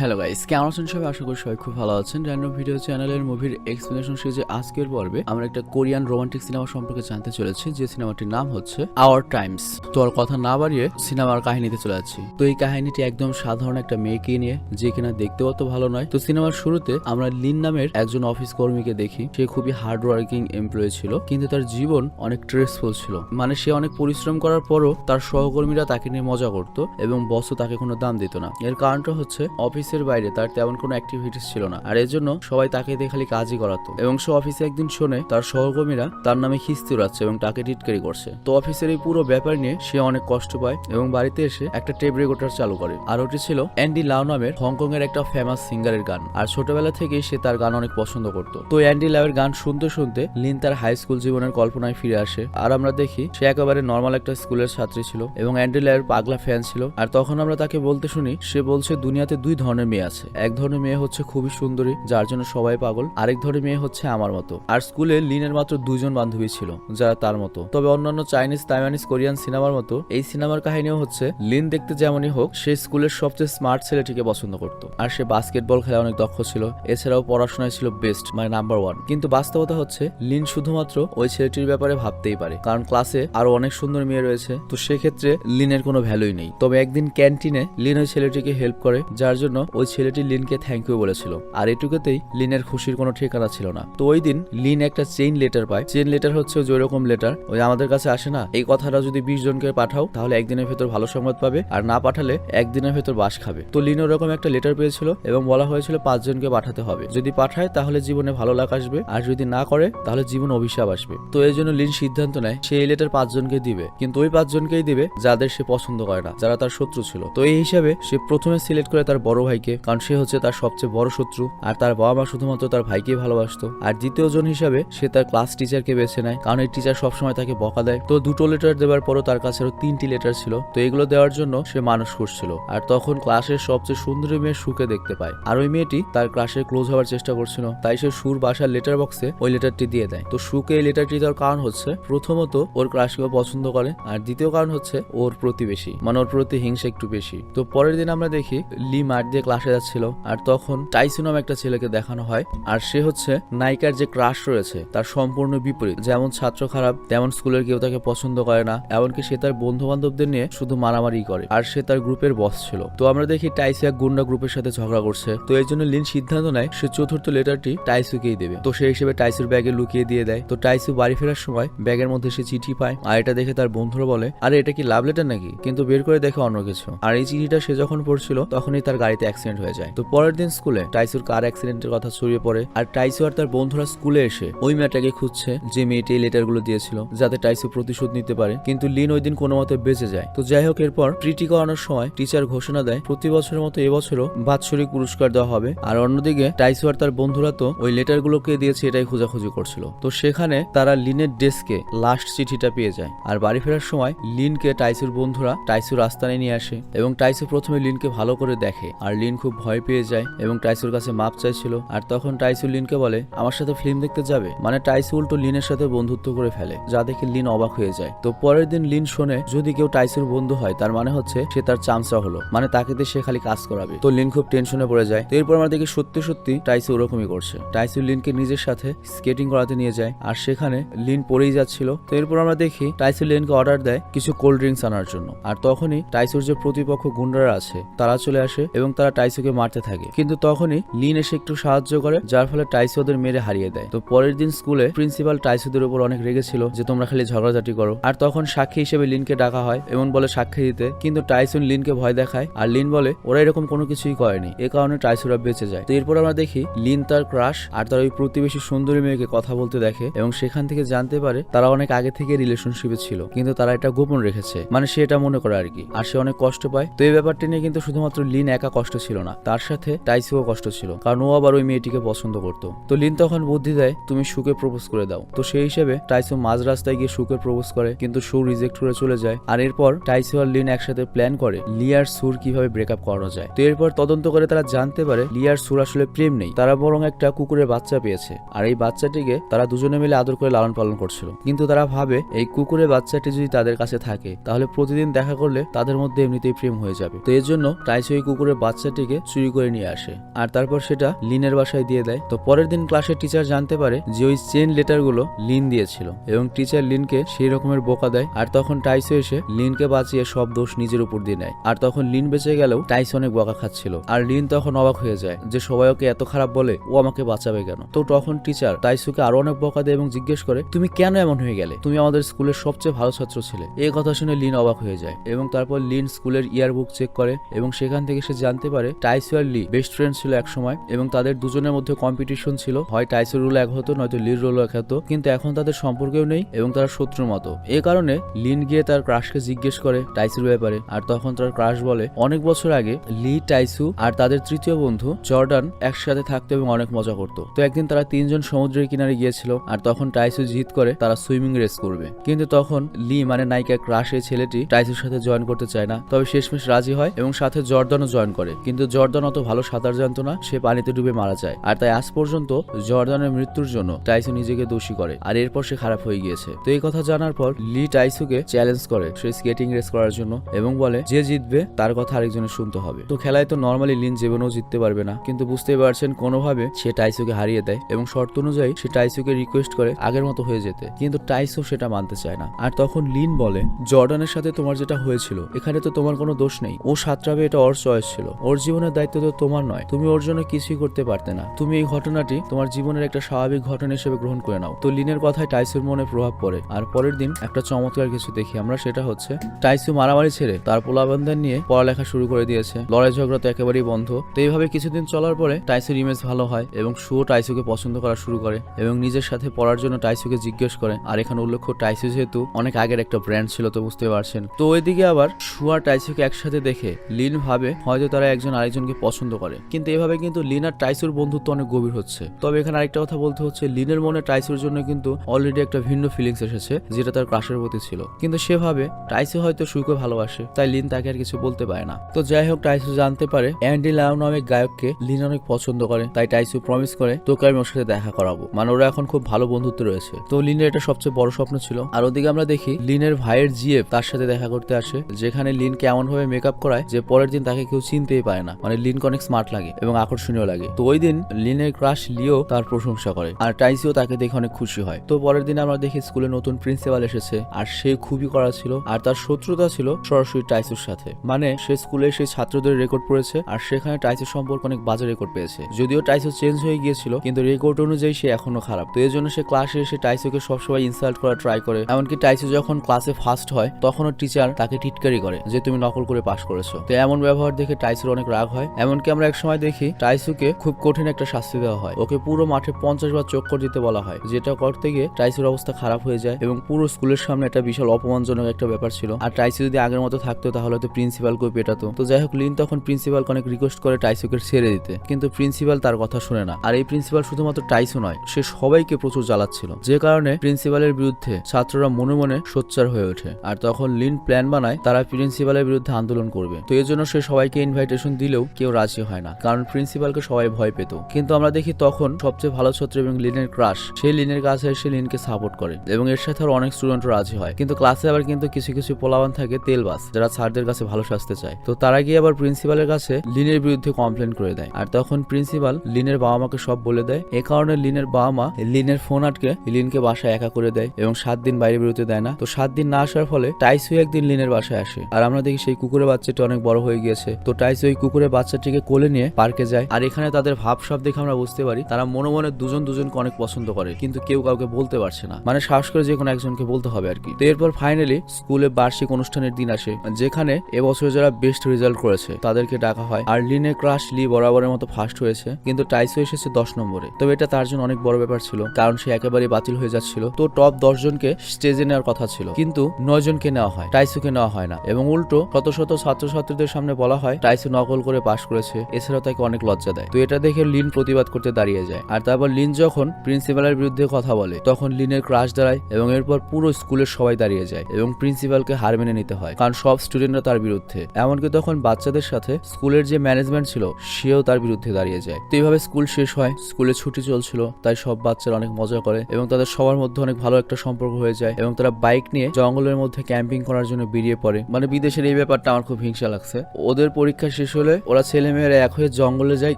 Hello guys কেমন আছেন সবাই? আশা করি সবাই খুব ভালো আছেন। র্যান্ডম ভিডিও চ্যানেলের মুভির এক্সপ্লেনেশন সিরিজে আজকের পর্বে আমরা একটা কোরিয়ান রোমান্টিক সিনেমা সম্পর্কে জানতে চলেছি, যে সিনেমাটির নাম হচ্ছে আওয়ার টাইমস তো আর কথা না বাড়িয়ে সিনেমার কাহিনীতে চলে যাচ্ছি। তো এই কাহিনীটি একদম সাধারণ একটা মেয়েকে নিয়ে, যে কিনা দেখতে অত ভালো নয়। তো সিনেমার শুরুতে আমরা লিন নামের একজন অফিস কর্মীকে দেখি। সে খুবই হার্ড ওয়ার্কিং এমপ্লয়ি ছিল, কিন্তু তার জীবন অনেক স্ট্রেসফুল ছিল। মানে সে অনেক পরিশ্রম করার পরও তার সহকর্মীরা তাকে নিয়ে মজা করত এবং বসও তাকে কোনো দাম দিত না। এর কারণটা হচ্ছে অফিসের বাইরে তার তেমন কোনো অ্যাক্টিভিটিস ছিল না। আর এর জন্য সবাই তাকে দিয়ে খালি কাজই করাতো। এবং সে অফিসে একদিন শোনে তার সহকর্মীরা তার নামে খিস্তি উড়াচ্ছে এবং তাকে টিটকারি করছে। তো অফিসের এই পুরো ব্যাপার নিয়ে সে অনেক কষ্ট পায় এবং বাড়িতে এসে একটা টেপ রেকর্ডার চালু করে। আর ওটি ছিল অ্যান্ডি লাও নামের হংকং এর একটা ফেমাস সিঙ্গারের গান। আর ছোটবেলা থেকেই সে তার গান অনেক পছন্দ করত। তো অ্যান্ডি লাওয়ের গান শুনতে শুনতে লিন তার হাই স্কুল জীবনের কল্পনায় ফিরে আসে। আর আমরা দেখি সে একেবারে নর্মাল একটা স্কুলের ছাত্রী ছিল এবং অ্যান্ডি লাওয়ের পাগলা ফ্যান ছিল। আর তখন আমরা তাকে বলতে শুনি, সে বলছে, দুনিয়াতে দুই ধরনের মেয়ে আছে। এক ধরনের মেয়ে হচ্ছে খুবই সুন্দরী, যার জন্য সবাই পাগল। আরেক ধরনের মেয়ে হচ্ছে আমার মতো। আর স্কুলে লিনের মাত্র দুজন বান্ধবী ছিল, যারা তার মতো। তবে অন্যান্য চাইনিজ, তাইওয়ানিজ, কোরিয়ান সিনেমার মতো, এই সিনেমার কাহিনীও হচ্ছে, লিন দেখতে যেমনই হোক, সে স্কুলের সবচেয়ে স্মার্ট ছেলেটিকে পছন্দ করত। আর সে বাস্কেটবল খেলায় অনেক দক্ষ ছিল, এছাড়াও পড়াশোনায় ছিল বেস্ট মানে নাম্বার ওয়ান কিন্তু বাস্তবতা হচ্ছে, লিন শুধুমাত্র ওই ছেলেটির ব্যাপারে ভাবতেই পারে। কারণ ক্লাসে আরও অনেক সুন্দর মেয়ে রয়েছে, তো সেক্ষেত্রে লিনের কোনো ভ্যালুই নেই। তবে একদিন ক্যান্টিনে লিন ওই ছেলেটিকে হেল্প করে, যার জন্য ওই ছেলেটি লিনকে থ্যাংক ইউ বলেছিল। আর এটুকুতেই লিনের খুশির কোনো ঠিকানা ছিল না। তো ওই দিন লিন একটা চেইন লেটার পায়। চেইন লেটার হচ্ছে যে রকম লেটার ওই আমাদের কাছে আসে না। এই কথাটা যদি বিশ জনকে পাঠাও, তাহলে একদিনের ভেতর ভালো সংবাদ পাবে। আর না পাঠালে একদিনের ভেতর বাস খাবে। তো লিন ওরকম একটা লেটার পেয়েছিল এবং বলা হয়েছিল পাঁচজনকে পাঠাতে হবে। যদি পাঠায়, তাহলে জীবনে ভালো লাগ আসবে। আর যদি না করে, তাহলে জীবন অভিশাপ আসবে। তো এই জন্য লিন সিদ্ধান্ত নেয়, সে এই লেটার পাঁচজনকে দিবে। কিন্তু ওই পাঁচজনকেই দিবে যাদের সে পছন্দ করে না, যারা তার শত্রু ছিল। তো এই হিসাবে সে প্রথমে সিলেক্ট করে তার বড় ভাইকে, কারণ সে হচ্ছে তার সবচেয়ে বড় শত্রু। আর তার বাবা মা শুধুমাত্র তার ভাইকেই ভালোবাসতো। আর দ্বিতীয় জন হিসাবে সে তার ক্লাস টিচারকে বেছে নেয়, কারণ এই টিচার সবসময় তাকে বকা দেয়। তো দুটো লেটার দেওয়ার পরও তার কাছে আরও তিনটি লেটার ছিল। তো এগুলো দেওয়ার জন্য সে মানুষ করছিল। আর তখন ক্লাসের সবচেয়ে সুন্দরী মেয়ে সুকে দেখতে পায়। আর ওই মেয়েটি তার ক্লাসে ক্লোজ হওয়ার চেষ্টা করছিল। তাই সে সুর বাসার লেটার বক্সে ওই লেটারটি দিয়ে দেয়। তো সুকে এই লেটারটি দেওয়ার কারণ হচ্ছে, প্রথমত ওর ক্লাসকে পছন্দ করে, আর দ্বিতীয় কারণ হচ্ছে ওর প্রতিবেশী। মানে ওর প্রতি হিংসা একটু বেশি। তো পরের দিন আমরা দেখি, লি দিয়ে ক্লাসে যাচ্ছিল, আর তখন টাইসু নামে একটা ছেলেকে দেখানো হয়, আর সে হচ্ছে নায়িকার যে ক্রাশ রয়েছে, তার সম্পূর্ণ বিপরীত। যেমন ছাত্র খারাপ, তেমন স্কুলের কেউ তাকে পছন্দ করে না, এমনকি সে তার বন্ধু বান্ধবদের নিয়ে শুধু মারামারি করে, আর সে তার গ্রুপের বস ছিল। তো আমরা দেখি টাইসু এক গুন্ডা গ্রুপের সাথে ঝগড়া করছে, তো এই জন্য লিন সিদ্ধান্ত নেয়, সে চতুর্থ লেটারটি টাইসুকেই দেবে। তো সেই হিসেবে টাইসুর ব্যাগে লুকিয়ে দিয়ে দেয়। তো টাইসু বাড়ি ফেরার সময় ব্যাগের মধ্যে সে চিঠি পায়, আর এটা দেখে তার বন্ধুরা বলে, আরে, এটা কি লাভ লেটার নাকি? কিন্তু বের করে দেখে অন্য কিছু। আর এই চিঠিটা সে যখন পড়ছিল, তখনই তার গাড়িতে অ্যাক্সিডেন্ট হয়ে যায়। তো পরের দিন স্কুলে টাইসুর কার অ্যাক্সিডেন্টের কথা ছড়িয়ে পড়ে আর টাইসু আর তার বন্ধুরা স্কুলে এসে ওই মেয়েটাকে খুঁজছে যে মেয়েটি এই লেটারগুলো দিয়েছিল যাতে টাইসু প্রতিশোধ নিতে পারে। কিন্তু লিন ওই দিন কোনো মতে বেঁচে যায়। তো যাই হোক, এরপর প্রিটি করানোর সময় টিচার ঘোষণা দেয়, প্রতি বছরের মতো এবছরও বাৎসরিক পুরস্কার দেওয়া হবে। আর অন্যদিকে টাইসু আর তার বন্ধুরা তো ওই লেটারগুলোকে দিয়েছে এটাই খোঁজাখুঁজি করছিল। তো সেখানে তারা লিনের ডেস্কে লাস্ট চিঠিটা পেয়ে যায়। আর বাড়ি ফেরার সময় লিনকে টাইসুর বন্ধুরা টাইসুর আস্তানে নিয়ে আসে এবং টাইসু প্রথমে লিনকে ভালো করে দেখে। আর লিন খুব ভয় পেয়ে যায় এবং টাইসুর কাছে মাপ চাইছিল। আর তখন টাইসু লিনকে বলে, আমার সাথে ফিল্ম দেখতে যাবে? মানে টাইসু উল্টো লিনের সাথে বন্ধুত্ব করে ফেলে, যা দেখে লিন অবাক হয়ে যায়। তো পরের দিন লিন শোনে, যদি কেউ টাইসুর বন্ধু হয়, তার মানে হচ্ছে সে তার চান্সরা হলো মানে তাকে দিয়ে সে খালি কাজ করাবে। তো লিন খুব টেনশনে পড়ে যায়। তো এরপর আমরা দেখি সত্যি সত্যি টাইসু ওরকমই করছে। টাইসু লিনকে নিজের সাথে স্কেটিং করাতে নিয়ে যায়, আর সেখানে লিন পড়েই যাচ্ছিল। তো এরপর আমরা দেখি টাইসু লিনকে অর্ডার দেয় কিছু কোল্ড ড্রিঙ্কস আনার জন্য। আর তখনই টাইসুর যে প্রতিপক্ষ গুন্ডারা আছে, তারা চলে আসে এবং তারা টাইসুকে মারতে থাকে। কিন্তু তখনই লিন এসে একটু সাহায্য করে, যার ফলে টাইসো ওদের মেরে হারিয়ে দেয়। তো পরের দিন স্কুলে প্রিন্সিপাল টাইসুদের উপর অনেক রেগেছিল যে, তোমরা খালি ঝগড়াঝাটি করো। আর তখন সাক্ষী হিসেবে লিনকে ডাকা হয় এমন বলে সাক্ষী দিতে। কিন্তু টাইসুন লিনকে ভয় দেখায় আর লিন বলে, ওরা এরকম কোনো কিছুই করেনি। এ কারণে টাইসুরা বেঁচে যায়। তো এরপর আমরা দেখি লিন তার ক্রাশ আর তার ওই প্রতিবেশী সুন্দরী মেয়েকে কথা বলতে দেখে এবং সেখান থেকে জানতে পারে তারা অনেক আগে থেকে রিলেশনশিপে ছিল, কিন্তু তারা এটা গোপন রেখেছে। মানে সে এটা মনে করে আর কি, আর সে অনেক কষ্ট পায়। তো এই ব্যাপারটি নিয়ে কিন্তু শুধুমাত্র লিন একা কষ্ট ছিল না। তার সাথে টাইসুও কষ্ট ছিল, কারণ ও আবার ওই মেয়েটিকে পছন্দ করতো। তো লিন তখন বুদ্ধি দেয়, তুমি সুকে প্রপোজ করে দাও। তো সেই হিসেবে টাইসু মাঝ রাস্তায় গিয়ে সুকে প্রপোজ করে, কিন্তু সু রিজেক্ট করে চলে যায়। আর এরপর টাইসু আর লিন একসাথে প্ল্যান করে লিয়ার সুর কীভাবে ব্রেকআপ করানো যায়? তো এরপর তদন্ত করে তারা জানতে পারে লিয়ার সুর আসলে প্রেম নেই। তারা বরং একটা কুকুরের বাচ্চা পেয়েছে। আর এই বাচ্চাটিকে তারা দুজনে মিলে আদর করে লালন পালন করছিল। কিন্তু তারা ভাবে, এই কুকুরের বাচ্চাটি যদি তাদের কাছে থাকে, তাহলে প্রতিদিন দেখা করলে তাদের মধ্যে এমনিতেই প্রেম হয়ে যাবে। তো এর জন্য টাইসু এই কুকুরের বাচ্চা বাচ্চাটিকে চুরি করে নিয়ে আসে। আর তারপর সেটা লিনের বাসায় দিয়ে দেয়। তো পরের দিন ক্লাসের টিচার জানতে পারে যে ওই চেন লেটারগুলো লিন দিয়েছিল এবং টিচার লিনকে সেই রকমের বোকা দেয়। আর তখন টাইসো এসে লিনকে বাঁচিয়ে সব দোষ নিজের উপর দিয়ে নেয়। আর তখন লিন বেঁচে গেলেও টাইস অনেক বকা খাচ্ছিল। আর লিন তখন অবাক হয়ে যায় যে সবাই ওকে এত খারাপ বলে ও আমাকে বাঁচাবে কেন? তো তখন টিচার টাইসুকে আরও অনেক বকা দেয় এবং জিজ্ঞেস করে, তুমি কেন এমন হয়ে গেলে? তুমি আমাদের স্কুলের সবচেয়ে ভালো ছাত্র ছিলে। এই কথা শুনে লিন অবাক হয়ে যায় এবং তারপর লিন স্কুলের ইয়ার বুক চেক করে এবং সেখান থেকে সে জানতে পারে। টাইসো আর লি বেস্ট ফ্রেন্ড ছিল এক সময় এবং তাদের দুজনের মধ্যে কম্পিটিশন ছিল। হয় টাইসোর রোল এক হতো, নয়তো লির রোল এক হতো। কিন্তু এখন তাদের সম্পর্কেও নেই এবং তারা শত্রুর মতো। এই কারণে লিন গিয়ে তার ক্রাশকে জিজ্ঞেস করে টাইসুর ব্যাপারে। আর তখন তার ক্রাশ বলে, অনেক বছর আগে লি, টাইসু আর তাদের তৃতীয় বন্ধু জর্ডান একসাথে থাকতো এবং অনেক মজা করতো। তো একদিন তারা তিনজন সমুদ্রের কিনারে গিয়েছিল আর তখন টাইসু জিত করে তারা সুইমিং রেস করবে। কিন্তু তখন লি মানে নায়িকা ক্রাশ এই ছেলেটি টাইসুর সাথে জয়েন করতে চায় না। তবে শেষমেশ রাজি হয় এবং সাথে জর্দানও জয়েন করে। কিন্তু জর্দান অত ভালো সাঁতার জানতো না, সে পানিতে ডুবে মারা যায়। আর তাই আজ পর্যন্ত জর্দানের মৃত্যুর জন্য টাইসু নিজেকে দোষী করে, আর এরপর সে খারাপ হয়ে গিয়েছে। তো এই কথা জানার পর লি টাইসুকে চ্যালেঞ্জ করে সে স্কেটিং রেস করার জন্য এবং বলে, যে জিতবে, তার কথা আরেকজনের শুনতে হবে। তো খেলায় তো নর্মালি লিন জীবনেও জিততে পারবে না, কিন্তু বুঝতেই পারছেন কোনোভাবে সে টাইসুকে হারিয়ে দেয় এবং শর্ত অনুযায়ী সে টাইসুকে রিকোয়েস্ট করে আগের মতো হয়ে যেতে। কিন্তু টাইসু সেটা মানতে চায় না। আর তখন লিন বলে জর্ডানের সাথে তোমার যেটা হয়েছিল, এখানে তো তোমার কোনো দোষ নেই। ও সাতরাবে এটা ওর চয়েস ছিল। ওর জীবনের দায়িত্ব তো তোমার নয়। তুমি ওর জন্য কিছুই করতে পারতে না। তুমি এই ঘটনাটি তোমার জীবনের একটা স্বাভাবিক ঘটনা হিসেবে গ্রহণ করে নাও। তো লিনের কথায় টাইসুর মনে প্রভাব পড়ে। আর পরের দিন একটা চমৎকার কিছু দেখি আমরা, সেটা হচ্ছে টাইসু মারামারি ছেড়ে তার পোলাবন্ধন নিয়ে পড়ালেখা শুরু করে দিয়েছে। লড়াই ঝগড়া তো একেবারেই বন্ধ। তো এইভাবে কিছুদিন চলার পরে টাইসুর ইমেজ ভালো হয় এবং সুও টাইসুকে পছন্দ করা শুরু করে এবং নিজের সাথে পড়ার জন্য টাইসুকে জিজ্ঞেস করে, আর এখানে উল্লেখ্য, টাইসু যেহেতু অনেক আগের একটা ব্র্যান্ড ছিল তো বুঝতে পারছেন। তো ওইদিকে আবার আর টাইসুকে একসাথে দেখে লিন ভাবে হয়তো তারা একজন আরেকজনকে পছন্দ করে। কিন্তু এভাবে কিন্তু লিন আর টাইসুর বন্ধুত্ব অনেক গভীর হচ্ছে। তবে এখানে আরেকটা কথা বলতে হচ্ছে, লিনের মনে টাইসুর জন্য কিন্তু অলরেডি একটা ভিন্ন ফিলিংস এসেছে, যেটা তার ক্রাশের প্রতি ছিল। কিন্তু সেভাবে টাইসু হয়তো সুকে ভালোবাসে, তাই লিন তাকে আর কিছু বলতে পারে না। তো যাই হোক টাইসু জানতে পারে, অ্যান্ডি লাউ নামে গায়ককে লিন অনেক পছন্দ করে, তাই টাইসু প্রমিস করে, তোকে আমি ওর সাথে দেখা করাবো। মানে ওরা এখন খুব ভালো বন্ধুত্ব রয়েছে। তো লিনের এটা সবচেয়ে বড় স্বপ্ন ছিল। আর ওদিকে আমরা দেখি, লিনের ভাইয়ের জিএফ তার সাথে দেখা করতে আসে, যেখানে লিনকে এমন ভাবে মেকআপ করায় যে পরের দিন তাকে কেউ চিনতেই পারে না। মানে লিনকে অনেক স্মার্ট লাগে এবং আকর্ষণীয় লাগে। তো ওই দিন লিনের ক্রাশ লিও তার প্রশংসা করে। আর টাইসিও তাকে দেখে অনেক খুশি হয়। তো পরের দিন আমরা দেখি স্কুলে নতুন প্রিন্সিপাল এসেছে। আর সে খুবই করা ছিল। আর তার শত্রুতা ছিল সরাসরি টাইসুর সাথে। মানে সে স্কুলে সেই ছাত্রদের রেকর্ড পড়েছে। আর সেখানে টাইসুর সম্পর্কে অনেক বাজে রেকর্ড পেয়েছে। যদিও টাইসো চেঞ্জ হয়ে গিয়েছিল, কিন্তু রেকর্ড অনুযায়ী সে এখনও খারাপ। তো এই জন্য সে ক্লাসে এসে টাইসুকে সবসময় ইনসাল্ট করা ট্রাই করে। এমনকি টাইসো যখন ক্লাসে ফার্স্ট হয়, তখনও টিচার তাকে টিটকারি করে যে, তুমি নকল করে পাশ করেছ। তো এমন ব্যবহার দেখে টাইসুর অনেক রাগ হয়। এমনকি আমরা এক সময় দেখি, টাইসুকে খুব কঠিন একটা শাস্তি দেওয়া হয়। ওকে পুরো মাঠে পঞ্চাশ বার চক্কর দিতে বলা হয়। যেটা করতে গিয়ে টাইসুর অবস্থা খারাপ হয়ে যায় এবং পুরো স্কুলের সামনে একটা বিশাল অপমানজনক একটা ব্যাপার ছিল। আর টাইসু যদি আগের মতো থাকতো, তাহলে তো প্রিন্সিপালকে পেটাতো। তো যাই হোক, লিন তখন প্রিন্সিপালকে অনেক রিকোয়েস্ট করে টাইসুকে ছেড়ে দিতে। কিন্তু প্রিন্সিপাল তার কথা শুনে না। আর এই প্রিন্সিপাল শুধুমাত্র টাইসু নয়, সে সবাইকে প্রচুর জ্বালাচ্ছিল। যে কারণে প্রিন্সিপালের বিরুদ্ধে ছাত্ররা মনে মনে সোচ্চার হয়ে ওঠে। আর তখন লিন প্ল্যান বানায়, তারা প্রিন্সিপালের বিরুদ্ধে আন্দোলন করবে। তো এর জন্য সে সবাইকে ইনভাইটেশন দিলেও কেউ রাজি হয় না, কারণ প্রিন্সিপালকে সবাই ভয় পেত। কিন্তু আমরা দেখি তখন সবচেয়ে ভালো ছাত্র এবং লিনের ক্রাশ সেই লিনের কাছে এসে লিনকে সাপোর্ট করে। এবং এর সাথে আরও অনেক স্টুডেন্ট রাজি হয়। কিন্তু ক্লাসে আবার কিন্তু কিছু কিছু পোলাবান থাকে তেলবাস যারা স্যারদের কাছে ভালো সাজতে চায়। তো তারা গিয়ে আবার প্রিন্সিপালের কাছে লিনের বিরুদ্ধে কমপ্লেন করে দেয়। আর তখন প্রিন্সিপাল লিনের বাবা মাকে সব বলে দেয়। এ কারণে লিনের বাবা মা লিনের ফোন আটকে লিনকে বাসায় একা করে দেয় এবং সাত দিন বাইরে বেরোতে দেয় না। তো সাত দিন না আসার ফলে টাইসু একদিন লিনের বাসায় আসে। আর আমরা দেখি সেই কুকুরের বাচ্চাটি অনেক বড় হয়ে গিয়েছে। তো টাইসু কুকুরের বাচ্চাটিকে কোলে নিয়ে পার্কে যায়। আর এখানে তাদের ভাব সব দেখে আমরা বুঝতে পারি, তারা মনে মনে দুজন দুজনকে অনেক পছন্দ করে, কিন্তু কেউ কাউকে বলতে পারছে না। মানে সাহস করে যে কোনো একজনকে বলতে হবে আর কি। তো এরপর ফাইনালি স্কুলে বার্ষিক অনুষ্ঠানের দিন আসে, যেখানে এবছর যারা বেস্ট রেজাল্ট করেছে, তাদেরকে ডাকা হয়। আর লিনে ক্রাশ লি বরাবরের মতো ফার্স্ট হয়েছে, কিন্তু টাইসো এসেছে দশ নম্বরে। তবে এটা তার জন্য অনেক বড় ব্যাপার ছিল, কারণ সে একেবারে বাতিল হয়ে যাচ্ছিল। তো টপ দশ জনকে স্টেজে নেওয়ার কথা ছিল, কিন্তু নয় জনকে নেওয়া হয়, টাইসুকে নেওয়া হয় না। এবং উল্টো শত শত ছাত্রছাত্রীদের সামনে বলা হয়, টাইসু নকল করে পাশ করেছে, এছাড়াও তাকে অনেক লজ্জা দেয়। তো এটা দেখে লিন প্রতিবাদ করতে দাঁড়িয়ে যায়। আর তারপর লিন যখন প্রিন্সিপালের বিরুদ্ধে কথা বলে, তখন লিনের ক্রাশ দাঁড়ায় এবং এরপর পুরো স্কুলের সবাই দাঁড়িয়ে যায় এবং প্রিন্সিপালকে হার মেনে নিতে হয়, কারণ সব স্টুডেন্টরা তার বিরুদ্ধে। এমনকি তখন বাচ্চাদের সাথে স্কুলের যে ম্যানেজমেন্ট ছিল, সেও তার বিরুদ্ধে দাঁড়িয়ে যায়। তো এইভাবে স্কুল শেষ হয়, স্কুলে ছুটি চলছিল, তাই সব বাচ্চারা অনেক মজা করে এবং তাদের সবার মধ্যে অনেক ভালো একটা সম্পর্ক হয়ে যায় এবং তারা বাইক নিয়ে জঙ্গলের মধ্যে ক্যাম্পিং করার জন্য বেরিয়ে পড়ে। মানে বিদেশের এই ব্যাপারটা আমার খুব হিংসা লাগছে। ওদের পরীক্ষা শেষ শেষ হলে ওরা ছেলে মেয়েরা এক হয়ে জঙ্গলে যায়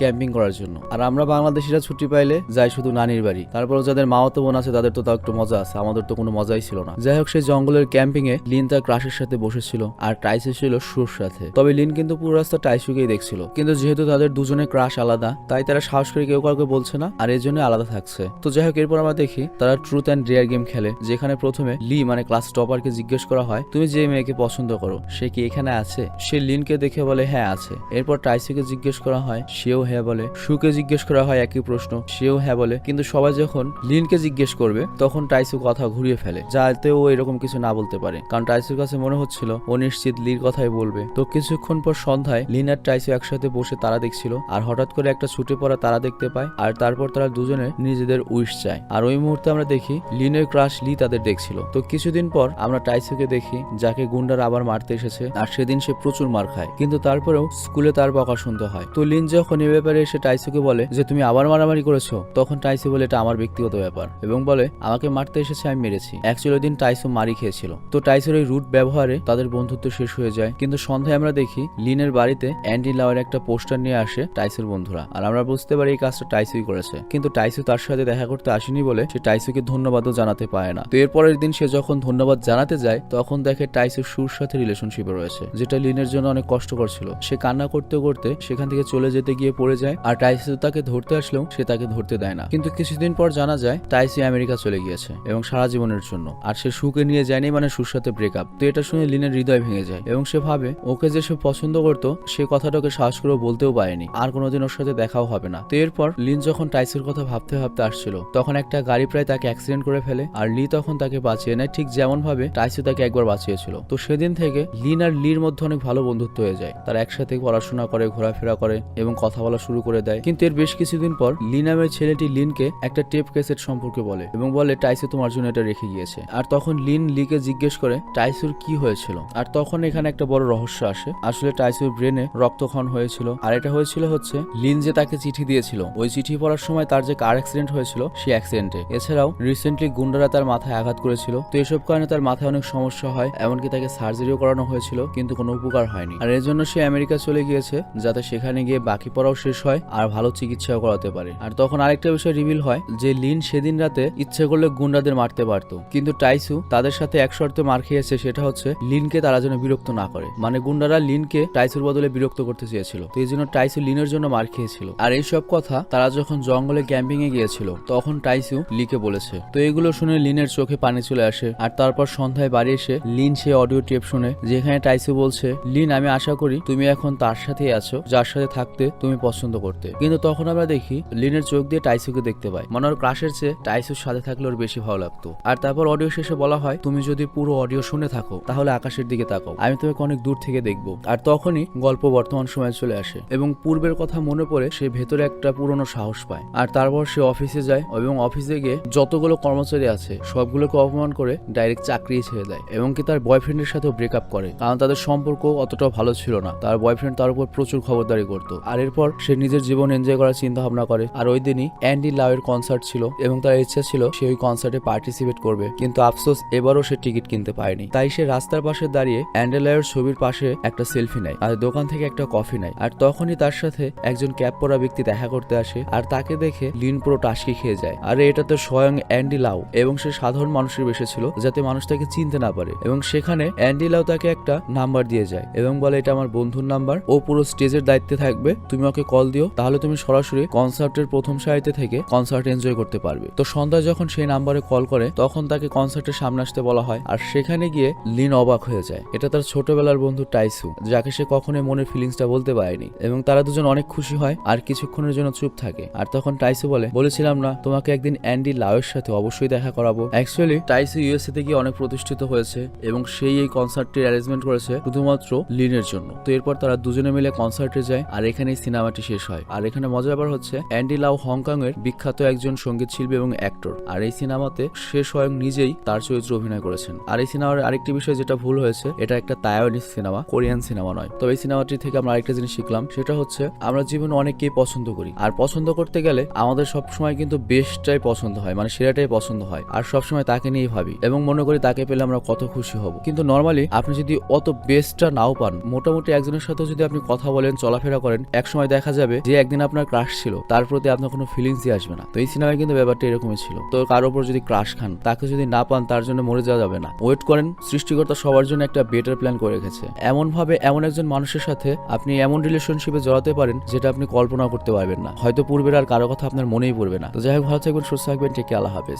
ক্যাম্পিং করার জন্য। আর আমরা বাংলাদেশিরা ছুটি পাইলে যাই শুধু নানির বাড়ি। তারপর যাদের মাও তো বোন আছে, তাদের তো তাও একটু মজা আছে, আমাদের তো কোনো মজাই ছিল না। যাই হোক, সেই জঙ্গলের ক্যাম্পিং এ লিন তার ক্রাশের সাথে বসেছিল আর টাইসু ছিল সুর সাথে। তবে লিন কিন্তু পুরো রাস্তা টাইসুকেই দেখছিল। কিন্তু যেহেতু তাদের দুজনের ক্রাশ আলাদা, তাই তারা সাহস করে কেউ কাউকে বলছে না আর এর জন্য আলাদা থাকছে। তো যাই হোক, এরপর আমরা দেখি তারা ট্রুথ অ্যান্ড রেয়ার গেম খেলে, যেখানে প্রথমে লি মানে ক্লাস টপারকে জিজ্ঞেস করা হয়, তুমি যে মেয়েকে পছন্দ করো, সে কি এখানে আছে? সে লিনকে দেখে বলে হ্যাঁ আছে। এরপর টাইসিকে জিজ্ঞেস করা হয়, সেও হ্যাঁ বলে। সুকে জিজ্ঞেস করা হয় একই প্রশ্ন, সেও হ্যাঁ বলে। কিন্তু সবাই যখন লিনকে জিজ্ঞেস করবে, তখন টাইসু কথা ঘুরিয়ে ফেলে যাতে ও এরকম কিছু না বলতে পারে। কারণ টাইসুর কাছে মনে হচ্ছিল, ও নিশ্চিত লির কথাই বলবে। তো কিছুক্ষণ পর সন্ধ্যায় লিন আর টাইসু একসাথে বসে তারা দেখছিল, আর হঠাৎ করে একটা ছুটে পড়া তারা দেখতে পায়, আর তারপর তারা দুজনে নিজেদের উইশ চায়। আর ওই মুহূর্তে আমরা দেখি, লিনের ক্রাশ লি তাদের দেখছিল। তো কিছুদিন পর আমরা টাইসুকে দেখি, যাকে গুন্ডার আবার মারতে এসেছে, আর সেদিন সে প্রচুর মার খায়। কিন্তু তারপরেও স্কুলে তার বকা শুনতে হয়। তো লিন যখন এ ব্যাপারে এসে টাইসুকে বলে যে, তুমি আবার মারামারি করেছ? তখন টাইসু বলে, এটা আমার ব্যক্তিগত ব্যাপার। এবং বলে, আমাকে মারতে এসেছে, আমি মেরেছি। অ্যাকচুয়ালি ওই দিন টাইসু মারি খেয়েছিল। তো টাইসুর এই রুট ব্যবহারে তাদের বন্ধুত্ব শেষ হয়ে যায়। কিন্তু সন্ধ্যায় আমরা দেখি, লিনের বাড়িতে অ্যান্ডি লাওয়ার একটা পোস্টার নিয়ে আসে টাইসুর বন্ধুরা। আর আমরা বুঝতে পারি, এই কাজটা টাইসুই করেছে। কিন্তু টাইসু তার সাথে দেখা করতে আসেনি বলে সে টাইসুকে ধন্যবাদও জানাতে পারে না। তো এরপরের দিন সে যখন ধন্যবাদ জানাতে যায়, তখন দেখে টাইসুর সুর সাথে রিলেশনশিপে রয়েছে, যেটা লিনের জন্য অনেক কষ্টকর ছিল। সে কান্না করতে করতে সেখান থেকে চলে যেতে গিয়ে পড়ে যায়। আর টাইসু তাকে ধরতে আসলেও সে তাকে ধরতে দেয় না। কিন্তু কিছুদিন পর জানা যায় টাইসি আমেরিকা চলে গিয়েছে এবং সারা জীবনের জন্য। আর সে সুকে নিয়ে যায়নি মানে সুর সাথে ব্রেকআপ তো এটা শুনে লিনের হৃদয় ভেঙে যায় এবং সে ভাবে, ওকে যে সে পছন্দ করত, সে কথাটাকে সাহস করে বলতেও পারেনি। আর কোনোদিন ওর সাথে দেখাও হবে না। তো এরপর লিন যখন টাইসির কথা ভাবতে ভাবতে আসছিল, তখন একটা গাড়ি প্রায় তাকে অ্যাক্সিডেন্ট করে ফেলে। আর লি তখন তাকে বাঁচিয়ে নেয় ঠিক যেমন ভাবে টাইসি তাকে একবার বাঁচিয়েছিল। তো সেদিন থেকে লিন আর লির মধ্যে অনেক ভালো বন্ধুত্ব হয়ে যায়। তারা একসাথে পড়াশোনা করে, ঘোরাফেরা করে এবং কথা বলা শুরু করে দেয়। কিন্তু এর বেশ কিছুদিন পর লি নামের ছেলেটি লিনকে একটা টেপ ক্যাসেট সম্পর্কে বলে এবং বলে, টাইসু তোমার জন্য এটা রেখে গিয়েছে। আর তখন লিন লিকে জিজ্ঞেস করে, টাইসুর কি হয়েছিল? আর তখন এখানে একটা বড় রহস্য আসে। আসলে টাইসুর ব্রেনে রক্তক্ষণ হয়েছিল। আর এটা হয়েছিল হচ্ছে, লিন যে তাকে চিঠি দিয়েছিল, ওই চিঠি পড়ার সময় তার যে কার অ্যাক্সিডেন্ট হয়েছিল সেই অ্যাক্সিডেন্টে এছাড়াও রিসেন্টলি গুন্ডারা তার মাথায় আঘাত করেছিল। তো এসব কারণে তার মাথায় অনেক সমস্যা হয়, এমনকি তাকে সার্জারিও করানো হয়েছিল, কিন্তু কোনো উপকার হয়নি। আর এর জন্য সে আমেরিকা চলে গিয়েছে, যাতে সেখানে গিয়ে বাকি পড়াও শেষ হয় আর ভালো চিকিৎসাও করাতে পারে। আর তখন আরেকটা বিষয় রিভিল হয়, যে লিন সেদিন রাতে ইচ্ছে করলে গুন্ডাদের মারতে পারতো। কিন্তু টাইসু তাদের সাথে এক শর্তে মার খেয়েছে, সেটা হচ্ছে লিনকে তারা যেন বিরক্ত না করে। মানে গুন্ডারা লিনকে টাইসুর বদলে বিরক্ত করতে চেয়েছিল। তো এই জন্য টাইসু লিনের জন্য মার খেয়েছিল। আর এই সব কথা তারা যখন জঙ্গলে ক্যাম্পিং এ গিয়েছিল, তখন টাইসু লিকে বলেছে। তো এগুলো শুনে লিনের চোখে পানি চলে আসে। আর তারপর সন্ধ্যায় বাড়ি এসে লিন সে অডিও টেপ শুনে, যেখানে টাইসু বলছে, লিন, আমি আশা করি তুমি এখন তার সাথেই আছো, যার সাথে থাকতে তুমি পছন্দ করতে। কিন্তু তখন আমরা দেখি, লিনের চোখ দিয়ে টাইসুকে দেখতে পাই মানে ওর ক্রাশের চেয়ে টাইসুর সাথে থাকলে ওর বেশি ভালো লাগতো। আর তারপর অডিও শেষে বলা হয়, তুমি যদি পুরো অডিও শুনে থাকো, তাহলে আকাশের দিকে তাকো আমি তোমাকে অনেক দূর থেকে দেখব। আর তখনই গল্প বর্তমান সময়ে চলে আসে। এবং পূর্বের কথা মনে পড়ে, সে ভেতরে একটা পুরনো সাহস পায়। আর তারপর সে অফিসে যায় এবং অফিসে গিয়ে যতগুলো কর্মচারী আছে, সবগুলোকে অপমান করে ডাইরেক্ট চাকরি ছেড়ে দেয়। এবং কি তার বয়ফ্রেন্ডের সাথেও ব্রেকআপ করে। কারণ তাদের সম্পর্ক অতটাও ভালো ছিল না। তার বয়ফ্রেন্ড তার উপর প্রচুর খবরদারি করতো। আর এরপর সে নিজের জীবন এনজয় করার চিন্তা ভাবনা করে। আর ওই দিনই অ্যান্ডি লাউয়ের কনসার্ট ছিল এবং তার ইচ্ছা ছিল সে ওই কনসার্টে পার্টিসিপেট করবে। কিন্তু আফসোস, এবারও সে টিকিট কিনতে পারেনি। তাই সে রাস্তার পাশে দাঁড়িয়ে অ্যান্ডেলায়ের ছবির পাশে একটা সেলফি নেয় আর দোকান থেকে একটা কফি নেয়। আর তখনই তার সাথে একজন ক্যাপ পরা ব্যক্তি দেখা করতে আসে আর তাকে দেখে লিন পুরো টাসকি খেয়ে যায়। আর এটা তো স্বয়ং অ্যান্ডি লাউ এবং সে সাধারণ মানুষের বেশে ছিল যাতে মানুষ তাকে চিনতে না পারে। এবং সেখানে অ্যান্ডি লাউ তাকে একটা নাম্বার দিয়ে যায় এবং বলে, এটা আমার বন্ধুর নাম্বার ও পুরো স্টেজের দায়িত্বে থাকবে, তুমি ওকে কল দিও, তাহলে তুমি সরাসরি কনসার্টের প্রথম সারিতে থেকে কনসার্ট এনজয় করতে পারবে। তো সন্ধ্যা যখন সেই নাম্বারে কল করে, তখন তাকে কনসার্টের সামনে আসতে বলা হয়, আর সেখানে গিয়ে লিন অবাক হয়ে যায়। এটা তার ছোটবেলার বন্ধু টাইসু, যাকে সে কখনোই মনের ফিলিংসটা বলতে পারেনি, এবং তারা দুজন অনেক খুশি হয়, আর কিছুক্ষণের জন্য চুপ থাকে। আর তখন টাইসু বলে, বলেছিলাম না, তোমাকে একদিন অ্যান্ডি লাউয়ের সাথে অবশ্যই দেখা করাবো। অ্যাকচুয়ালি টাইসু ইউএসএ থেকে অনেক প্রতিষ্ঠিত হয়েছে, এবং সেই এই কনসার্টটির অ্যারেঞ্জমেন্ট করেছে শুধুমাত্র লিনের জন্য। তো এরপর তারা দুজনে মিলে কনসার্টে যায় আর এখানেই সিনেমাটি শেষ হয়। আর এখানে মজার ব্যাপার হচ্ছে, অ্যান্ডি লাউ হংকং এর বিখ্যাত একজন সংগীত শিল্পী এবং অ্যাক্টর। আর এই সিনেমাতে সে স্বয়ং নিজেই তার চরিত্রে অভিনয় করেছেন। আর এই সিনেমার আরেকটি বিষয় যেটা ভুল হয়েছে, এটা একটা তাইওয়ানিজ সিনেমা, কোরিয়ান সিনেমা নয়। তবে এই সিনেমাটি থেকে আমরা আরেকটা জিনিস শিখলাম, সেটা হচ্ছে আমরা জীবনে অনেককেই পছন্দ করি। আর পছন্দ করতে গেলে আমাদের সবসময় কিন্তু বেস্টটাই পছন্দ হয় মানে সেরাটাই পছন্দ হয়। আর সবসময় তাকে নিয়েই ভাবি এবং মনে করি তাকে পেলে আমরা কত খুশি হব। কিন্তু নর্মালি আপনি যদি অত বেস্টটা নাও পান, মোটামুটি একজনের সাথে যদি যদি আপনি কথা বলেন, চলাফেরা করেন, একসময় দেখা যাবে যে একদিন আপনার ক্রাশ ছিল। তার প্রতি আপনার কোনো ফিলিংসই আসবে না। তো এই সিনেমায় কিন্তু ব্যাপারটা এরকমই ছিল। তো কারোর উপর যদি ক্রাশ খান, তাকে যদি না পান, তার জন্য মরে যাওয়া যাবে না। ওয়েট করেন, সৃষ্টিকর্তা সবার জন্য একটা বেটার প্ল্যান করে রেখেছে। এমন ভাবে এমন একজন মানুষের সাথে আপনি এমন রিলেশনশিপে জড়াতে পারেন, যেটা আপনি কল্পনা করতে পারবেন না। হয়তো পূর্বের আর কারও কথা আপনার মনেই পড়বে না। তো যাই হোক, ভালো থাকবেন, সুস্থ থাকবেন ঠিক আল্লাহ হাফেজ।